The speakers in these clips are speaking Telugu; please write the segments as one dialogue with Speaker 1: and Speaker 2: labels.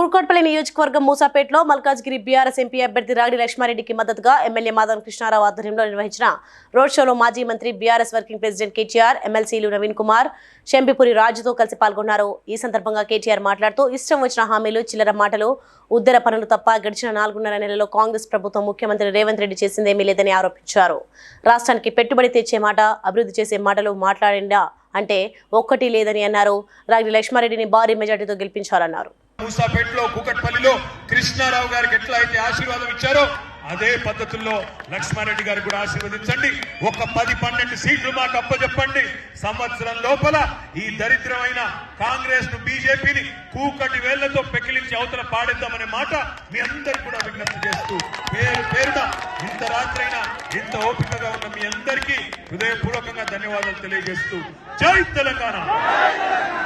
Speaker 1: కూర్కోట్పల్లి నియోజకవర్గం మూసాపేటలో మల్కాజ్గిరి బీఆర్ఎస్ ఎంపీ అభ్యర్థి రాగిడి లక్ష్మారెడ్డికి మద్దతుగా ఎమ్మెల్యే మాధవ కృష్ణారావు ఆధ్వర్యంలో నిర్వహించిన రోడ్ షోలో మాజీ మంత్రి బీఆర్ఎస్ వర్కింగ్ ప్రెసిడెంట్ కేటీఆర్ ఎమ్మెల్సీలు నవీన్ కుమార్ శంపిపురి రాజుతో కలిసి పాల్గొన్నారు. ఈ సందర్భంగా కేటీఆర్ మాట్లాడుతూ ఇష్టం వచ్చిన హామీలు చిల్లర మాటలు ఉద్దర పనులు తప్ప గడిచిన నాలుగున్నర నెలలో కాంగ్రెస్ ప్రభుత్వం ముఖ్యమంత్రి రేవంత్ రెడ్డి చేసిందేమీ లేదని ఆరోపించారు. రాష్ట్రానికి పెట్టుబడి తెచ్చే మాట అభివృద్ధి చేసే మాటలు మాట్లాడిందా అంటే ఒక్కటి లేదని అన్నారు. రాగిడి లక్ష్మారెడ్డిని భారీ మెజార్టీతో గెలిపించాలన్నారు.
Speaker 2: మూసాపేటలో కూకట్పల్లిలో కృష్ణారావు గారికి ఎట్లా అయితే ఆశీర్వాదం ఇచ్చారో అదే పద్ధతుల్లో లక్ష్మారెడ్డి గారు కూడా ఆశీర్వదించండి. ఒక పది పన్నెండు సీట్లు మాకు అప్పచెప్పండి సంవత్సరం లోపల ఈ దరిద్రమైన కాంగ్రెస్ను బీజేపీని కూకటి వేళ్ళతో పెకిలించి అవతల పాడేద్దామనే మాట మీ అందరికి కూడా విజ్ఞప్తి చేస్తూ పేరు పేరున ఇంత రాత్రైనా ఇంత ఓపికగా ఉన్న మీ అందరికీ హృదయపూర్వకంగా ధన్యవాదాలు తెలియజేస్తూ జై తెలంగాణ.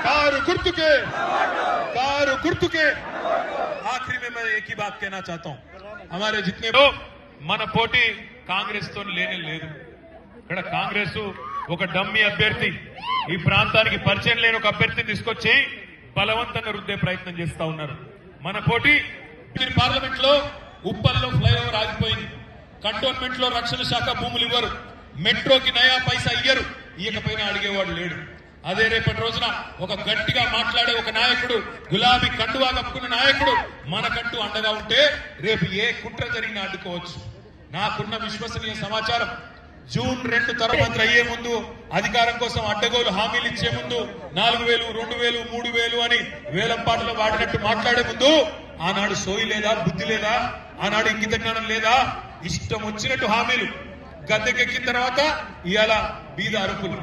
Speaker 2: కారు గుర్తుకే కారు गुर्तु के आखिरी में मैं एक ही बात कहना चाहता हूं हमारे जितने लोग మన పోటీ కాంగ్రెస్ తో లేనే లేదు ఇక్కడ కాంగ్రెస్ ఒక డమ్మీ అభ్యర్థి ఈ ప్రాంతానికి పరిచయం లేని ఒక అభ్యర్థిని తీసుకొచ్చి బలవంతంగా రుద్దే ప్రయత్నం చేస్తా ఉన్నారు మన పోటీ పార్లమెంట్ లో ఉప్పల్లో ఫ్లైఓవర్ ఆగిపోయింది కంటోన్మెంట్ లో రక్షణ శాఖ భూములు ఇవ్వరు మెట్రోకి నయా పైసా ఇయ్యరు ఇయ్యకపోయినా అడిగేవాడు లేడు అదే రేపటి రోజున ఒక గట్టిగా మాట్లాడే ఒక నాయకుడు గులాబీ కండువా కప్పుకున్న నాయకుడు మనకంటూ అండగా ఉంటే రేపు ఏ కుట్ర జరిగినా అడ్డుకోవచ్చు. నాకున్న విశ్వసనీయ సమాచారం జూన్ రెండు తరగతి అయ్యే ముందు అధికారం కోసం అడ్డగోలు హామీలు ఇచ్చే ముందు నాలుగు వేలు రెండు వేలు మూడు వేలు అని వేలంపాటలో వాడినట్టు మాట్లాడే ముందు ఆనాడు సోయి లేదా బుద్ధి లేదా ఆనాడు ఇంకిత జ్ఞానం లేదా ఇష్టం వచ్చినట్టు హామీలు గద్దెకెక్కిన తర్వాత ఇవాళ బీద అరుపులు.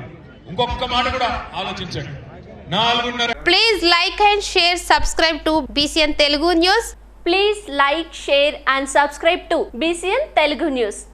Speaker 2: ఇంకొక మాట కూడా ఆలోచించండి. నాలుగున్నర
Speaker 3: please like and share subscribe to BCN Telugu news
Speaker 4: please like share and subscribe to BCN Telugu news